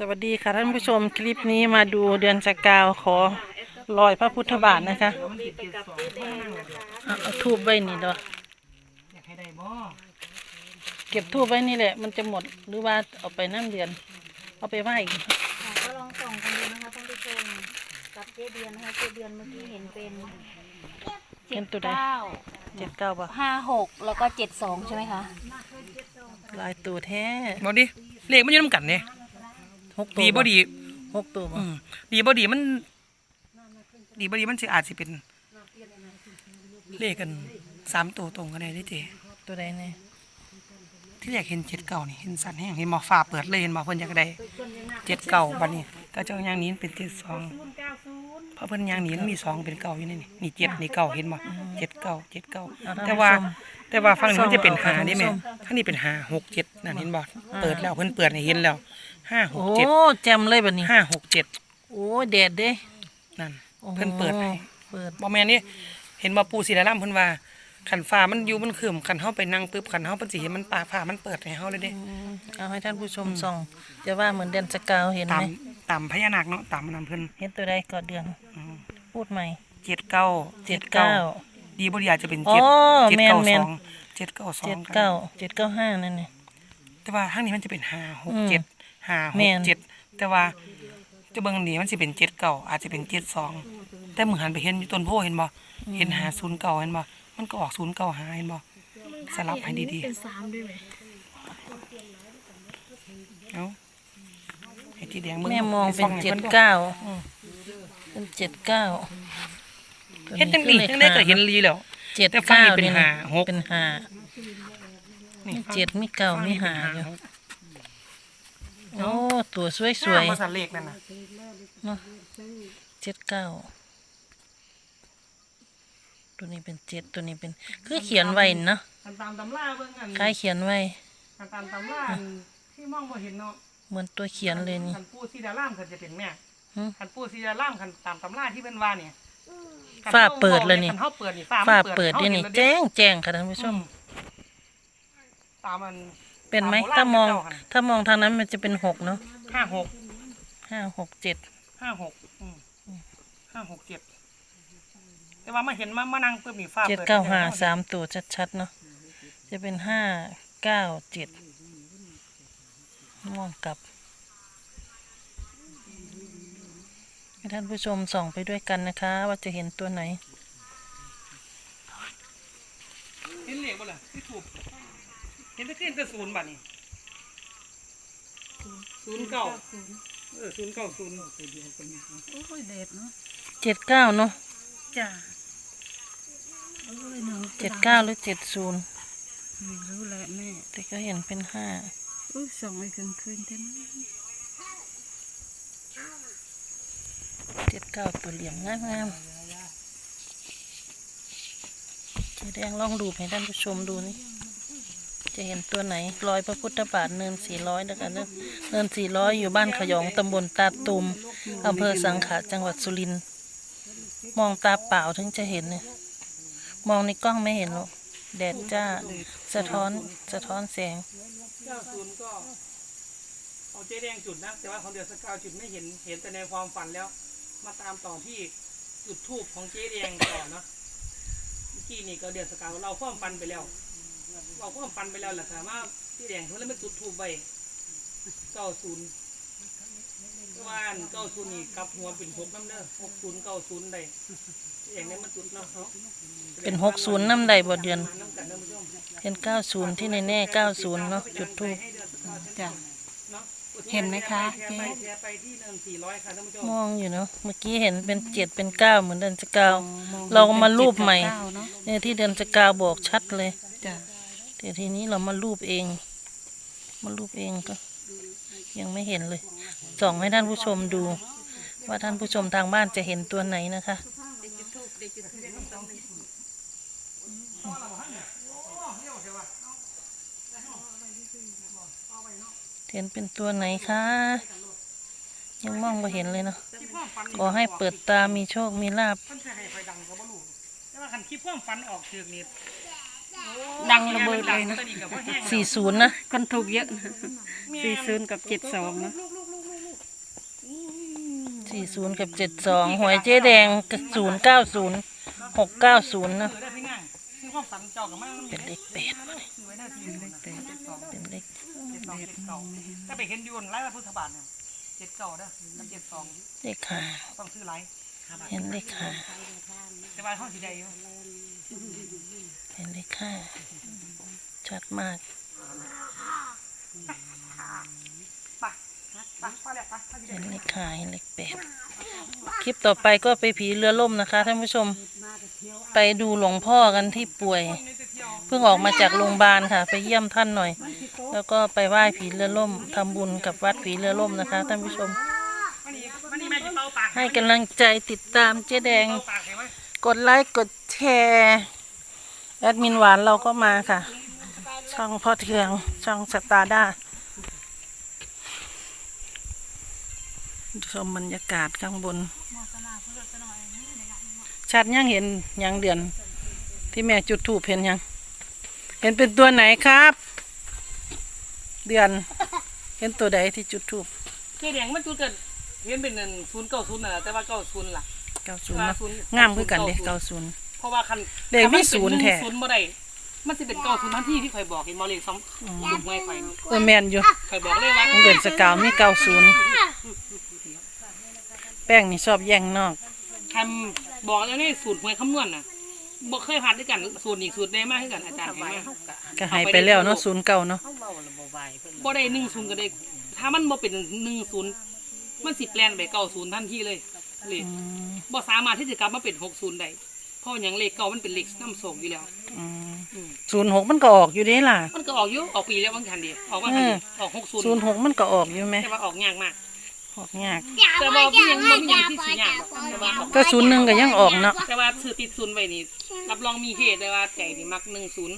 สวัสดีค่ะท่านผู้ชมคลิปนี้มาดูเดือนสกาวขอรอยพระพุทธบาทนะคะเอาเอาทูบไว้นี่เด้ออยากให้ได้บ่เก็บทูบไว้นี่แหละ มันจะหมดหรือว่าเอาไปนั่งเดือน เอาไปไหว้อีกค่ะก็ลองส่องกันดูนะคะท่านผู้ชมกับเจ๊เดือนนะคะเจ๊เดือนเมื่อกี้เห็นเป็นเห็นตัวใดเก้าเจ็ดเก้าบ่ห้าหกแล้วก็เจ็ดสองใช่ไหมคะลายตัวแท้บ่ดิเลขมันอยู่นำกันเนี่ย หกตัวดีบ่ดีหกตัวบ่อืมดีบ่ดีมัน ดีบ่ดีมันสิอาจสิเป็นเลขกันสามตัวตรงกันได้เด้เจตัวใดเนี่ยที่แรกเห็นเจ็ดเก่านี่เห็นสันแห้งเห็นหมอฟ้าเปิดเลยเห็นหมอเพิ่นอยากได้เจ็ดเก่าบัดนี้ก็เจ้าย่างนี้เป็นเจ็ดสองเพราะเพิ่นย่างนี้มันมีสองเป็นเก่าอยู่นี่นี่นี่เจ็ดนี่เก่าเห็นบ่เจ็ดเก่าเจ็ดเก่าเอท่นแต่ว่าผู้ชมแต่ว่าฝั่งนี้มันจะเป็นส่องหาเอานี่แม่ท่านผู้ชมข้างนี้เป็นหาหกเจ็ดนั่นเห็นบ่เปิดแล้วเพิ่นเปิดให้เห็นแล้ว ห้าหโอ้กเจ็ดแจมเลยแบบนี้ ห้าหกเจ็ดโอ้แดดเด้นั่นโอ้โหเพิ่นเปิดให้เปิดบ่แม่นนี่เห็นบ่ปูศิลาล่ำเพิ่นว่าขันฟ้ามันอยู่มันคืมขันเฮาไปนั่งปึ๊บขันเฮาเพิ่นสิเห็นมันปาฟ้ามันเปิดให้เฮาเลยเด้อืมเอาให้ท่านผู้ชมส่องจะว่าเหมือนเดือนสกาวเห็นตาไหมมตามพญานาคเนาะตามนำเพิ่นเห็นตัวใดก่อนเดือนอืมพูดใหม่ เจ็ดเก้าเจ็ดเก้า ดีบ่ดีอาจจะเป็นอ๋อเจ็ดเจ็ดแม่นเก้าแม่สน องเจ็ดเก้าสองเจ็ดเก้าเจ็ดเก้าห้านั่นนี่แต่ว่าทางนี้มันจะเป็นห้าหกอืม เจ็ด ห้าหแม่กน เจ็ดแต่ว่าจะเบิ่งนี่มันสิเป็นเจ็ดเก้าอาจจะเป็นเจ็ดสองแต่มึงหันไปเห็นอยู่ต้นโพเห็นบ่เห็นหาศูนย์เก้าเห็นบ่มันก็ออกศูนย์เก้าหาเห็นบ่สลับให้ดีๆเป็นสามด้วยไหมเอาไอ้ที่แดงมึงแม่มองเป็นส่ให้เจ็ดพิ่นเก้าอืมเป็นเจ็ดเก้าเฮ็ดจังดีจังได้ก็เห็นลีแล้ว เจ็ดแต่ฝั่งเก้านี้เป็นนี่ห้านะหก เป็นห้านี่มีเจ็ดมีเก้ามีห้าอยู่หก โอ้ตัวสวยสสววยยภาษาเลขนั่นน่ะเนาะเจ็ดเก้าตัวนี้เป็นเจ็ดตัวนี้เป็น คือเขียนไว้เนาะคันตามตำราเบิ่งอันคล้ายเขียนไว้คันตามตำราอันที่มองบ่เห็นเนาะเหมือนตัวเขียนเลยนี่คันปู่ซีดาล่ามคันจะเป็นแม่หึคันปู่ซีดาล่ามคันตามตำราที่เพิ่นว่าเนี่ยคันฟ้าเปิดแล้วนี่คันเฮาเปิดนี่ฟ้ามันฝ้าเปิเปิดฮาด้วยนี่ห็แล้วแจ้งแจ้งค่ะท่านผู้ชอืมมตามมัน เป็นไหมตามโบราณถ้ามองเจ้าหั่นถ้ามองทางนั้นมันจะเป็นหกเนาะห้าหกห้าหกเจ็ดห้าหกอืมห้าหกเจ็ดแต่ว่ามาเห็นมามานั่งปุ๊บนี่ฟ้าเจ็ดเปิดเก้าห้าสามตัวชัดๆเนาะจะเป็นห้าเก้าเจ็ดม่วงกลับให้ท่านผู้ชมส่องไปด้วยกันนะคะ ว่าจะเห็นตัวไหน เห็นเลขบ่ล่ะที่ถูก เห็นแต่ขึ้นแต่ศูนย์บัดนี้ศูนย์เก้าเออศูนย์เก้าศูนย์โอ้ยเด็ดเนาะเจ็ดเก้าเนาะจ้าโอ้ยหนูเจ็ดเก้าหรือเจ็ดศูนย์ไม่รู้แหละแม่แต่ก็เห็นเป็นห้าอุ้ยส่องไอ้กลางคืนเต็มเจ็ดเก้าตัวเหลี่ยมงามงามเจ๊แดงลองดูให้ท่านผู้ชมดูนี่ จะเห็นตัวไหนรอยพระพุทธบาทเนินสี่ร้อยนะคะเนินเนินสี่ร้อยอยู่บ้านขยองตำบลตาตุมอำเภอสังขะจังหวัดสุรินทร์มองตาเปล่าถึงจะเห็นเนี่ยมองในกล้องไม่เห็นหรอกแดดจ้าสะท้อนสะท้อนแสงเก้าศูนย์ก็เอาเจ๊แดงจุดนะ แต่ว่าของเดือนสกาวจุดไม่เห็นเห็นแต่ในความฝันแล้ว มาตามต่อที่จุดทูบของเจ๊แดงต่อเนาะเมื่อกี้นี่ก็เดือนสกาวเราความฝันไปแล้ว เราความฝันไปแล้วแหละค่ะว่าเจ๊แดงเขาเลยไม่จุดทูบไปเก้าศูนย์ว่าเก้าศูนย์นี่กลับหัวเป็นหกน้ำเด้อหกศูนย์เก้าศูนย์ได้เจ๊แดงได้มาจุดเนาะเนาะเป็นหกศูนย์น้ำใดบ่เดือนมาน้ำกันเด้อผู้ชมเห็นเก้าศูนย์ที่ในแน่เก้าศูนย์เนาะจุดทูบจ้ะเนาะเห็นไหมคะแชร์ไปแชร์ไปที่เนินสี่ร้อยค่ะท่านผู้ชม มองอยู่เนาะเมื่อกี้เห็นเป็นเจ็ดเป็นเก้าเหมือนเดือนจะเก้า เรามารูปใหม่เนี่ยที่เดือนจะกาวบอกชัดเลย จ้ะ แต่ทีนี้เรามารูปเอง มารูปเองก็ ยังไม่เห็นเลยส่องให้ท่านผู้ชมดู ว่าท่านผู้ชมทางบ้านจะเห็นตัวไหนนะคะเห็นเป็นตัวไหนคะยังมองไม่เห็นเลยเนาะขอให้เปิดตามีโชคมีลาบท่านจะให้ไฟดังก็บ่รู้แต่ว่าคันคลิปความฟันออกเชือกนี่ดั งระเบิดเลยนะตัวกับพ่อแห้ง40นะคนถูกเยอะนะสี่ศูนย์กับเจ็ดสองนะลูกลูกลูกลูกลูกสี่ศูนย์กับเจ็ดสองหวยเจ๊แดงศูนย์เก้าศูนย์หกเก้าศูนย์นะเออได้พี่ง่ายที่ความฝันเจ้ากับมันเป็นเลขแปดมาเลยคือไว้ได้ที่เลขแปดเจ็ดสองเป็นเลขเจ็ดสองเจ็ดเก้าถ้าไปเห็นอยูนไล่พระพุทธบาทเนี่ยเจ็ดเก้าเด้อแล้วเจ็ดสองเลขห้าต้องซื้อไลฟ์เห็นเลขห้าแต่ว่าห้องสีแดงอยู่ เห็นเลขห้าชัดมากเห็นเลขห้าเห็นเลขแปดคลิปต่อไปก็ไปผีเรือล่มนะคะท่านผู้ชม ไปดูหลวงพ่อกันที่ป่วย เพิ่งออกมาจากโรงพยาบาลค่ะ ไปเยี่ยมท่านหน่อย แล้วก็ไปไหว้ผีเรือล่มทำบุญกับวัดผีเรือล่มนะคะท่านผู้ชม ให้กำลังใจติดตามเจ๊แดง กดไลค์กดแชร์ แอดมินหวานเราก็มาค่ะ ช่องพ่อเทืองช่องสตาร์ด้าชมบรรยากาศข้างบน ชัดยังเห็นยังเดือน ที่แม่จุดถูปเห็นยัง เห็นเป็นตัวไหนครับ เดือน เห็นตัวใดที่จุดถูปเจ๊แดงมันจุดเกิดเห็นเป็นหนึ่งศูนย์เก้าศูนย์น่ะแต่ว่าเก้าศูนย์ล่ะเก้าศูนย์เนาะงามคือกันเด้เก้าศูนย์ เพราะว่าคันเลขมีศูนย์แท้ ศูนย์บ่ได้มันจะเป็นเก้าศูนย์ทันทีที่ข่อยบอกเห็นบ่เลขสองลูกไม้ข่อยเออแมนอยู่ข่อยบอกเลยว่าเดือนสกาวมีเก้าศูนย์แป้งนี่ชอบแย่งนอกคันบอกแล้วนี่สูตรหวยคำนวณน่ะบ่เคยผ่านด้วยกันสูตรอีกสูตรได้มากขึ้นกันอาจารย์ให้มาก็ใหายไปแล้วเนาะศูนย์เก่าเนาะบ่ได้หนึ่งศูนย์ก็ได้ ถ้ามันบ่เป็นหนึ่งศูนย์มันสิแปลนไปเก้าศูนย์ทันทีเลยเลขอืมบ่สามารถที่จะกลับมาเป็นหกศูนย์ได้เพราะอย่างเลขเก่ามันเป็นเลขน้ำส่งอยู่แล้วอืมอืมศูนย์หกมันก็ออกอยู่เด้ล่ะ มันก็ออกอยู่ออกปีแล้วบางทันดีออกว่าทันดีออกหกศูนย์ศูนย์หกมันก็ออกอยู่ไหมแต่ว่าออกยากมากออกยากแต่ว่าพี่ยังบ่มีหยังที่สิยากหรอกแต่ว่าออกก็ศูนย์หนึ่งก็ยังออกเนาะแต่ว่าซื้อติดศูนย์ไว้นี่รับรองมีเหตุแต่ว่าใจนี่มักหนึ่งศูนย์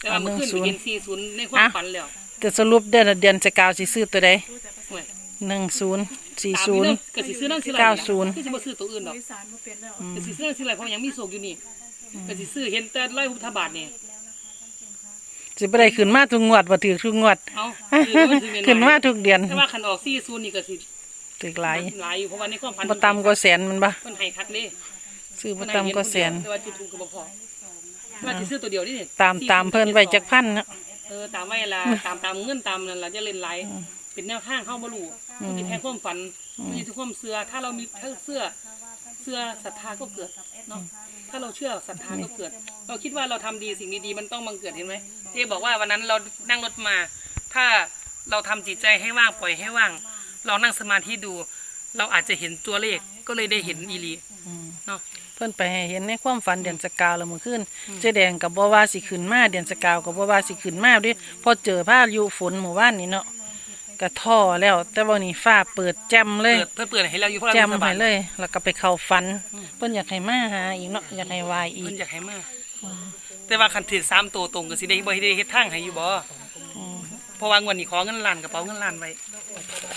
แต่ว่าเมื่อคืนไปเห็นสี่ศูนย์ในความฝันแล้วก็สรุปเดือนเดือนสกาวสิซื้อตัวใด ห่วยหนึ่งศูนย์สี่ตามศูนี้นย์เด้อก็สิซื้อนั่นซื้ออะไรเก้าศูนย์ก็สิบ่ซื้อตัวอื่นดอกก็สิซื้อนั่นซื้ออะไรเพราะยังมีโศกอยู่นี่ก็สิซื้อเห็นแต่ร้อยพุทธบาทนี่สิบ่ได้ขึ้นมาทุกงวดบ่ถือทุกงวดเอาซื้อมันซื้อขึ้นมาทุกเดือนแต่ว่าคันออกสี่ศูนย์นี่ก็สิถือหลายหลายอยู่เพราะว่าในความฝันบ่ต่ำกว่าแสนมันบ่เพิ่นให้คักเด้ซื้อบ่เพิ่นให้ต่ำกว่าแสนแต่ว่าจุดถูกก็บ่พอว่าสิซื้อตัวเดียวนี่ตามตามเพิ่นไว้จักพันเนาะเออตามไว้ละตามตามเงินตามนั่นล่ะจะเล่นหลาย เป็นแนวทางเข้าบ่รู้มันสิแทนความฝันมันสิทุกความเชื่อถ้าเรามีถ้าเชื่อเชื่อศรัทธาก็เกิดเนาะถ้าเราเชื่อศรัทธาก็เกิด เราคิดว่าเราทำดีสิ่งดีๆมันต้องบังเกิดเห็นไหมเจ๊บอกว่าวันนั้นเรานั่งรถมา ถ้าเราทำจิตใจให้ว่างปล่อยให้ว่าง เรานั่งสมาธิดู เราอาจจะเห็นตัวเลขก็เลยได้เห็นอีหลีอืมเนาะเพิ่นไปให้เห็นในความฝันเดือนสกาวแล้วเมื่อคืนเจ๊แดงกับบ่ว่าสิขึ้นมาเดือนสกาวกับบ่ว่าสิขึ้นมาเด้วยพอเจอพายุฝนหมู่บ้านนี่เนาะ ก็ท่อแล้ว แต่วันนี้ฟ้าเปิดแจ่มเลยเปิดเพื่อเปิดให้เราอยู่เพราะเราแจ่มสไปบายเลย แล้วก็ไปเข้าฝัน เพิ่นอยากให้มาหาอีกเนาะอยากให้วายอีเพิ่กนอยากให้มาแต่ว่าคันถือสามตัวตรงก็สิได้บ่ได้เฮ็ดทางให้อยู่บ่อืมเพราะว่างวดนี้ขอเงินล้านกระเป๋าเงินล้านไว้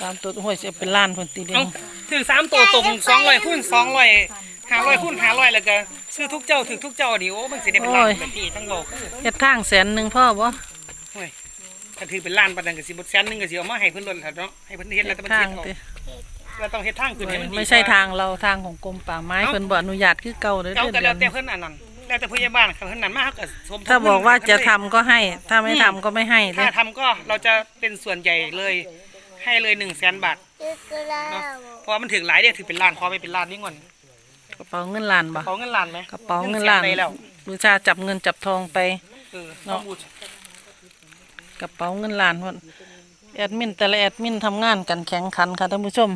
ตามตัวห้วยสิเอาเป็นล้านเพิ่นตีเดียเอ้าวถือสามตัวตรงสองร้อยคูณสองร้อยห้าร้อยคูณห้าร้อยแล้วก็ซื้อทุกเจ้าถือทุกเจ้าดิโอ้มันสิได้เป็นล้านแบบนี้ทั้งโลกเฮ็ดทางแสนหนึงพ่อบ่โอ้ย ถ้าถือเป็นล้านปานนั้นก็สิบ่แสนหนึงก็สิเอามาให้เพิ่นลดเนาะให้เพิ่นเฮ็ดแล้วแต่มันทาเฮ็งดเอาติเราต้องเฮ็ดทางขึ้นให้มันดีไม่ใช่ทางเราทางของกรมป่าไม้เพิ่นบ่อนุญาตคือเก่าเด้อเจ้าเดืก็อนแล้วแต่นี้เพิ่นอันนั้นแล้วแต่ผู้ใหญ่บ้านเขาเพิ่นนั้นมาเขาก็สมทบถ้าบอกว่าจะทำก็ให้ ถ้าไม่ทำก็ไม่ให้เด้ถ้าอทำก็เราจะเป็นส่วนใหญ่เลยให้เลย100,000บาทเนาะเพราะว่ามันถึงหลายเด้ถือเป็นล้านขอไปเป็นล้านนี่ก่อนกระเป๋าเงินล้านบ่กระเป๋าเงินล้านไหมกระเป๋าเงินล้านแสไปแล้วบูชาจับเงินจับทองไป เออเนาะ ต้องบูช กระเป๋าเงินล้านพุ่นแอดมินแต่ละแอดมินทำงานกันแข่งขันค่ะท่านผู้ชม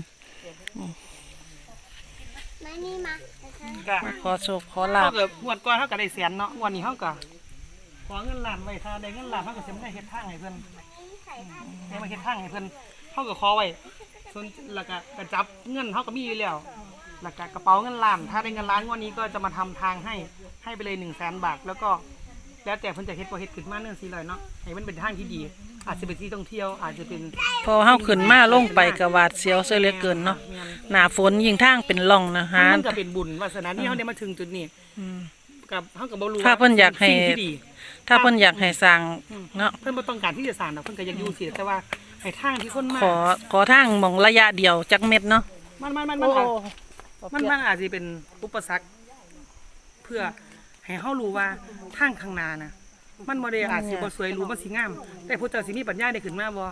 มานี่มาก็ขอโชคขอลาเท่าบกับงวดก่อนเท่ากับได้แสนเนาะงวันนี้เท่ากับขอเงินล้านไว้ถ้าได้เงินล้านเท่ากับจะไม่ได้เฮ็ดทางให้เพิ่นได้มาเฮ็ดทางให้เพิ่นเท่ากับขอไว้ส่วนแล้วก็กระจับเงินเท่ากับมีอยู่แล้วแล้วก็กระเป๋าเงินล้าน ถ้าได้เงินล้านงวันนี้ก็จะมาทำทางให้ให้ไปเลยหนึ่งแสนบาทแล้วก็ แล้วแต่เพิ่นจะเฮ็ดบ่เฮ็ดขึ้นมาเนื่องสิเลยเนาะให้มันเป็นทางที่ดี อาจจะเป็นที่ท่องเที่ยวอาจจะเป็นพอเฮาขึ้นมาลงไปกะหวาดเสียวเสียเหลือเกินเนาะหน้าฝนยิ่งทางเป็นร่องนะฮะ มันก็เป็นบุญวาสนาที่เฮาได้มาถึงจุดนี้อืมกับเฮาก็บ่รู้ถ้าเพิ่นอยากให้ สิ่งที่ดี ถ้าเพิ่นอยากให้สร้างเนาะเพิ่นบ่ต้องการที่จะสร้างดอกเพิ่นก็อยากอยู่สิแต่ว่าให้ทางที่คนมาขอขอทางหมองระยะเดียวจักเม็ดเนาะอมันมันมันมัโอ้นโหอาจมันมันอาจจะเป็นอุปสรรค เพื่อ ให้เฮารู้ว่าทางข้างหน้านะมันบ่ได้อาจสิบ่สวยหรูมันสิงาม แต่พระเจ้าสิมีปัญญาได้ขึ้นมาบ่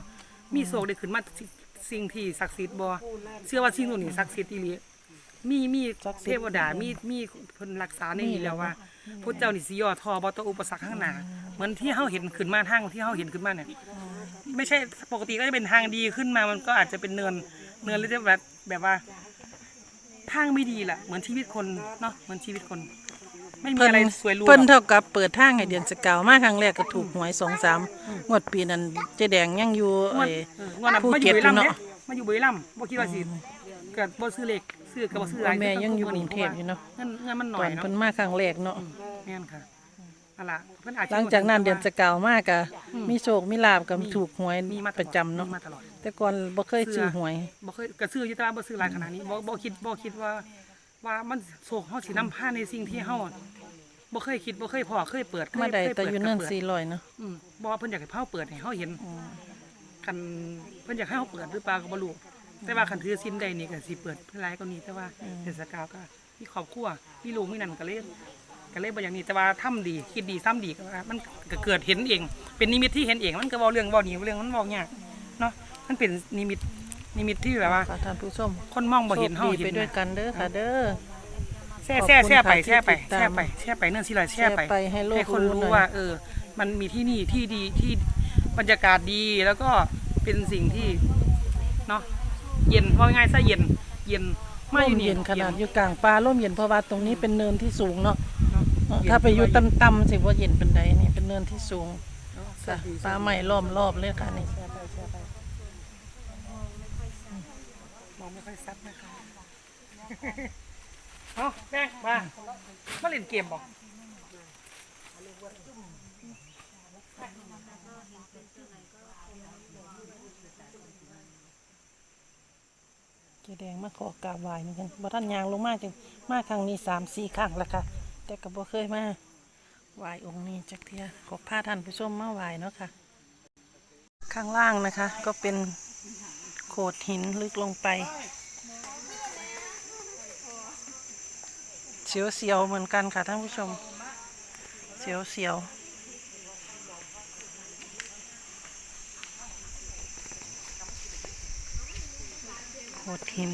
มีโศกได้ขึ้นมาสิสิ่งที่ศักดิ์สิทธิ์บ่เชื่อว่าสิ่งนู้นนี่ศักดิ์สิทธิ์อีหลีมีมีเทวดามีมีเพิ่นรักษาในนี้แล้วว่าพระเจ้านี่สิย่อท้อบ่ต่ออุปสรรคข้างหน้าเหมือนที่เฮาเห็นขึ้นมาทางที่เฮาเห็นขึ้นมาเนี่ยไม่ใช่ปกติก็จะเป็นทางดีขึ้นมามันก็อาจจะเป็นเนินเนินแล้วจะแบบแบบว่าทางไม่ดีแหละเหมือนชีวิตคนเนาะเหมือนชีวิตคน ไม่มีเพิ่นอะไรสวยหรูเพิ่นหรอกเท่ากับเปิดทางให้เดือนสกาวมาครั้งแรกก็ถูกหวยสองสามงวดปีนั้นเจ๊แดงยังอยู่งวดไอ้เอองวดนั้นภูมาอเก็ยู่ตบุรีรัมย์เนาะ เนี่ยมาอยู่บุรีรัมย์บ่คิดว่าสิเกิดบ่ซื้อเลขซื้อก็บ่ซื้อหลายแม่ยังอยู่กรุงเทพอยู่เนาะเงินเงินมันหตน่ออยนเนาะเพิ่นมาครั้งแรกเนาะแม่นค่ะนั่นล่ะเพิ่นอาจจะหลังจากนั้นเดือนสกาวมากก็มีโชคมีลาบก็ถูกหวยมีมาตลอดประจำเนาะมีมาตลอด แต่ก่อนบ่เคยซื้อหวยบ่เคยก็ซื้ออยู่แต่ว่าบ่ซื้อหลายขนาดนี้บ่บ่คิดบ่คิดว่า ว่ามันโศกเฮาสินำพาในสิ่งที่เฮาบ่เคยคิดบ่เคยพอเคยเปิดเคยมาได้เคยแต่เปิอยู่ก็เนินปิด400เนาะอืมบอกว่าเพิ่นอยากให้เฮาเปิดให้เฮาเห็นคันเพิ่นอยากให้เฮาเปิดหรือเปล่าก็บ่รู้แต่ว่าคันถือสินใดนี่ก็สิเปิดเพื่อหลายกว่านี้แต่ว่าเทศกาลก็มีครอบครัวมีลูกมีนั่นก็เลยก็เลยบ่อย่างนี้แต่ว่าทำดีคิดดีซ้ำดีก็ว่ามันก็เกิดเห็นเอง เป็นนิมิตที่เห็นเองมันก็เว้าเรื่องเว้านี่เรื่องมันเว้ายากเนาะมันเป็นนิมิต นิมิตที่แบบว่า ค่ะท่านผู้ชมคนมองบ่เห็นโชเฮาคดีเห็ไปนด้วยนะกันเด้อค่ะเด้อ แช่ขอบแช่คุณแช่ไปค่ะแช่ไปที่ติดตามแช่ไปแช่ไปเนื่องสิลอยแช่ไปแชร์ไปให้โลกคนรู้รู้หน่อย ว่า เออ มันมีที่นี่ที่ดีที่บรรยากาศดีแล้วก็เป็นสิ่งที่เนาะเย็นว่าง่ายๆซะเย็น เย็นมาร่อยู่มนี่ เย็นขนาดอยู่กลางป่าร่มเย็นเพราะว่าตรงนี้เป็นเนินที่สูงเนาะเนาะถ้าไปอยู่ต่ำๆสิว่าเย็นเป็นใดนี่เป็นเนินที่สูงเนาะค่ะป่าใหม่ล้อมรอบเลยค่ะนี่ แช่ไปแช่ไปมองไม่ ค่อยซัดนะคะเอาแป้งมา มาเล่นเกมบอกเจ๊แดงมาขอกราบไหว้เหมือนกันบ่ท่านยางลงมาจังมาครั้งนี้สามสี่ครั้งแล้วค่ะ แต่ก็บ่เคยมาไหว้องค์นี้จักเทียขอพาท่านผู้ชมมาไหว้เนาะค่ะ ข้างล่างนะคะ ก็เป็นโขดหินลึกลงไป เสียวๆเหมือนกันค่ะท่านผู้ชม เสียวๆโขดหิน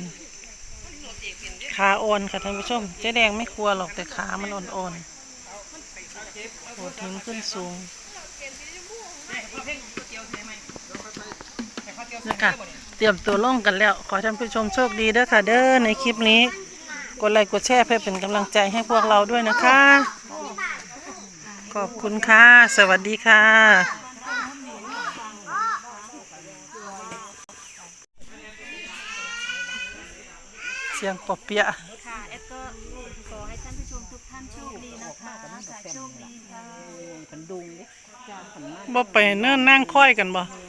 ขาอ่อนค่ะท่านผู้ชม เจ๊แดงไม่กลัวหรอกแต่ขามันอ่อนๆโขดหินขึ้นสูงนะคะเตรียมตัวลงกันแล้ว ขอท่านผู้ชมโชคดีด้อค่ะ เด้อในคลิปนี้ กดไลค์กดแชร์เพื่อเป็นกำลังใจให้พวกเราด้วยนะคะ ขอบคุณค่ะ สวัสดีค่ะเสียงปอบเปียะค่ะแอดก็ขอให้ท่านผู้ชมทุกท่านโชคดีนะคะค่ะโชคดีค่ะบ่ไปเนิ่นนั่งค่อยกันบ่ค